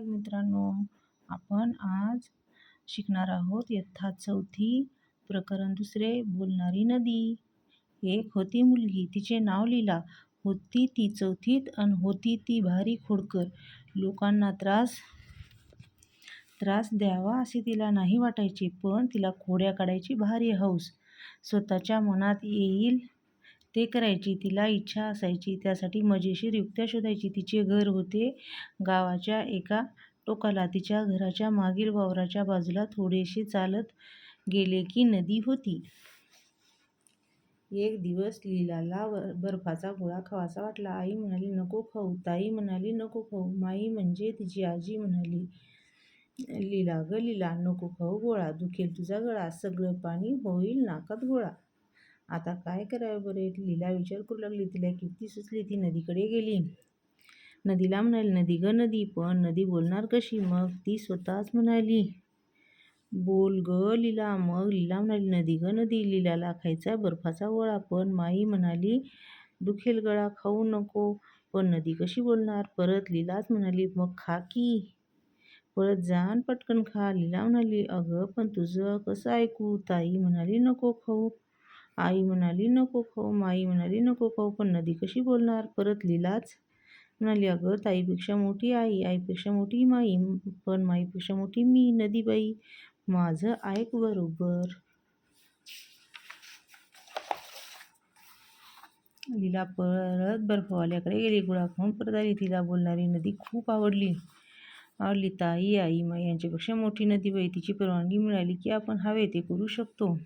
बालमित्रांनो आपण आज शिकणार आहोत यथा चौथी प्रकरण दुसरे बोलणारी नदी. एक होती मुलगी तिचे नाव लिहिला. होती ती चौथीत अन होती ती भारी खोडकर. लोकांना त्रास त्रास द्यावा असे तिला नाही वाटायचे पण तिला खोड्या काढायची भारी हौस. स्वतःच्या मनात येईल ते करायची तिला इच्छा असायची त्यासाठी मजेशीर युक्त्या शोधायची. तिचे घर होते गावाच्या एका टोकाला. तिच्या घराच्या मागील वावराच्या बाजूला थोडेसे चालत गेले की नदी होती. एक दिवस लीलाला बर्फाचा गोळा खावासा वाटला. आई म्हणाली नको खाऊ. ताई म्हणाली नको खाऊ. माई म्हणजे तिची आजी म्हणाली लीला ग लीला नको खाऊ गोळा. दुखेल तुझा गळा. सगळं पाणी होईल नाकात गोळा. आता काय करावं बरे? लीला विचार करू लागली तिला. किती सुचली ती नदीकडे गेली. नदीला म्हणाली नदी ग नदी. पण नदी बोलणार कशी? मग ती स्वतःच म्हणाली. बोल ग लीला. मग लीला म्हणाली नदी ग नदी. लीलाला खायचा बर्फाचा गोळा पण माई म्हणाली दुखेल गळा खाऊ नको. पण नदी कशी बोलणार? परत लीलाच म्हणाली मग खा की. परत जाण पटकन खा. लीला म्हणाली अगं पण तुझं कसं ऐकू? ताई म्हणाली नको खाऊ. आई म्हणाली नको खाऊ. माई म्हणाली नको खाऊ पण नदी कशी बोलणार? परत लीलाच. म्हणाली अगं ताईपेक्षा मोठी आई आईपेक्षा मोठी माई पण माईपेक्षा मोठी मी नदीबाई. माझं ऐक बरोबर. लीला परत बर्फवाल्याकडे गेली. गोळा खाऊन परत आली. तिला बोलणारी नदी खूप आवडली. आवडली. ताई आई माई यांच्यापेक्षा मोठी नदीबाई. तिची परवानगी मिळाली की आपण हवे ते करू शकतो.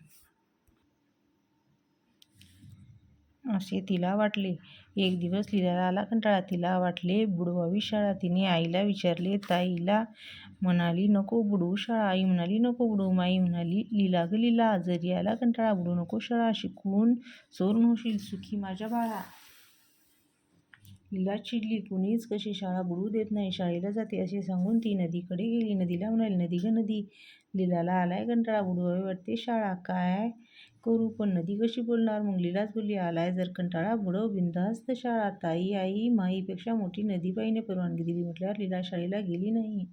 असे तिला वाटले. एक दिवस लीलाला आला कंटाळा. तिला वाटले बुडवावी शाळा तिने आईला विचारले ताईला म्हणाली नको बुडवू शाळा. आई म्हणाली नको बुडवू माई म्हणाली लीला ग लीला जरी आला कंटाळा. बुडू नको शाळा. शिकून चोरून होशील. सुखी माझ्या बाळा. लीला चिडली कुणीच कशी शाळा बुडवू देत नाही. शाळेला जाते असे सांगून ती नदीकडे गेली. नदीला म्हणाली नदी ग नदी. लीलाला आलाय कंटाळा. बुडवावी वाटते शाळा. काय करू पण नदी कशी बोलणार मग लीलाच बोलली आलाय जर कंटाळा. बुडव बिंदास्त शाळा. ताई आई माईपेक्षा मोठी नदीबाईने परवानगी दिली म्हटल्यावर लीला शाळेला गेली नाही.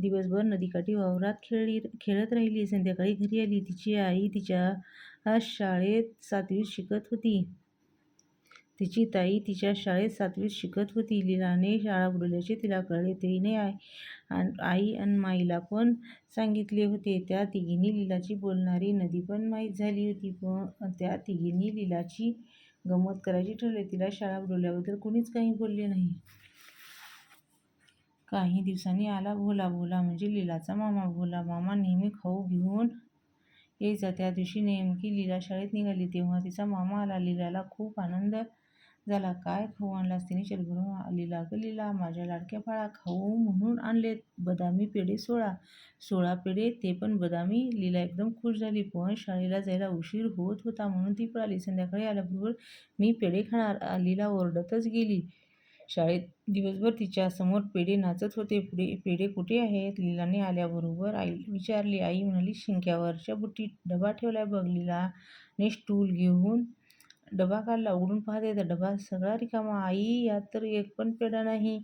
दिवसभर नदीकाठी वावरात खेळली खेळत राहिली. संध्याकाळी घरी आली. तिची आई तिच्या शाळेत सातवीत शिकत होती. तिची ताई तिच्या शाळेत सातवीत शिकत होती. लीलाने शाळा बुडवल्याचे तिला कळले. तिने आई आई आणि माईला पण सांगितले होते. त्या तिघींनी लीलाची बोलणारी नदी पण माहीत झाली होती. पण त्या तिघींनी लीलाची गंमत करायची ठरले. तिला शाळा बुडवल्याबद्दल कुणीच काही बोलले नाही. काही दिवसांनी आला भोला. भोला म्हणजे लीलाचा मामा. भोला मामा नेहमी खाऊ घेऊन यायचा. त्या दिवशी नेमकी लीला शाळेत निघाली. तेव्हा तिचा मामा आला. लीलाला खूप आनंद झाला काय? खाऊ आणलास तिने? चलभरून आलीला ग लीला. माझ्या लाडक्या बाळा खाऊ म्हणून आणलेत. बदामी पेढे सोळा. सोळा पेढे ते पण बदामी. लीला एकदम खुश झाली. पण शाळेला जायला उशीर होत होता म्हणून ती पळाली. संध्याकाळी आल्याबरोबर मी पेढे खाणार. आलीला ओरडतच गेली. शाळेत दिवसभर तिच्या समोर पेढे नाचत होते. पुढे पेढे कुठे आहेत? लीलाने आल्याबरोबर आई विचारली. आई म्हणाली शिंक्यावरच्या बुटीत डबा ठेवलाय बघ लीलाने स्टूल घेऊन डबा काढला उघडून पाहते तर डबा सगळा रिकामा. आई यात तर एक पण पेढा नाही.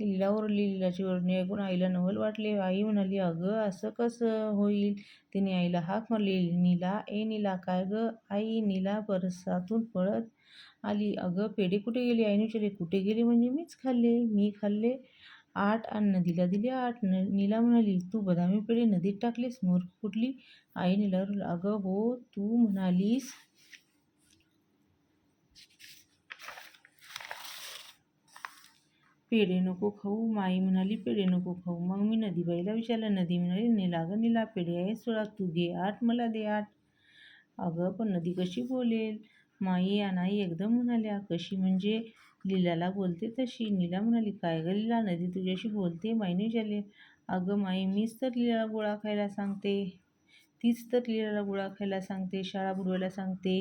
लीला ओरडली लीलाची ओरडणी ऐकून आईला नवल वाटले. आई म्हणाली अगं असं कसं होईल? तिने आईला हाक मारली. नीला ए नीला काय ग? आई नीला परसातून पळत आली. अगं पेढे कुठे गेले? आईने विचारले. कुठे गेले म्हणजे मीच खाल्ले. मी खाल्ले. आठ आणि नदीला दिले आठ. न नीला म्हणाली तू बदामी पेढे नदीत टाकलीस? मूर्ख कुठली? आई नीला अगं हो तू म्हणालीस पेढे नको खाऊ. माई म्हणाली पेढे नको खाऊ. मग मी नदीबाईला विचारलं नदी म्हणाली नीला ग नीला पेढे आहे सोळा तू घे आठ मला दे आठ. अगं पण नदी कशी बोलेल? माई आणि एकदम म्हणाल्या. कशी म्हणजे? लीलाला बोलते तशी. नीला म्हणाली काय ग लीला नदी तुझ्याशी बोलते? माईने विचारले. अगं माई मीच तर लीला गोळा खायला सांगते. तीच तर लीलाला गोळा खायला सांगते शाळा बुडवायला सांगते.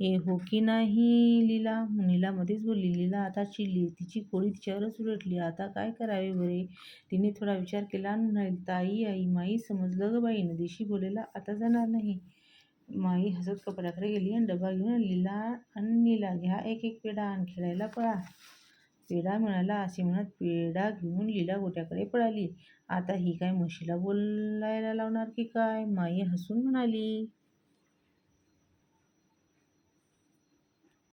ए हो की नाही लीला? नीला मध्येच बोलली. लीला आता चिडली. तिची कोळी तिच्यावरच उलटली. आता काय करावे बरे? तिने थोडा विचार केला. नाही ताई आई माई समजलं ग बाई. नदीशी बोलायला आता जाणार नाही. माई हसत कपड्याकडे गेली आणि डबा घेऊन लीला आणि नीला घ्या एक एक पेढा आणि खेळायला पळा. पेढा मिळाला असे म्हणत पेढा घेऊन लीला गोट्याकडे पळाली. आता ही काय म्हशीला बोलायला लावणार की काय? माई हसून म्हणाली.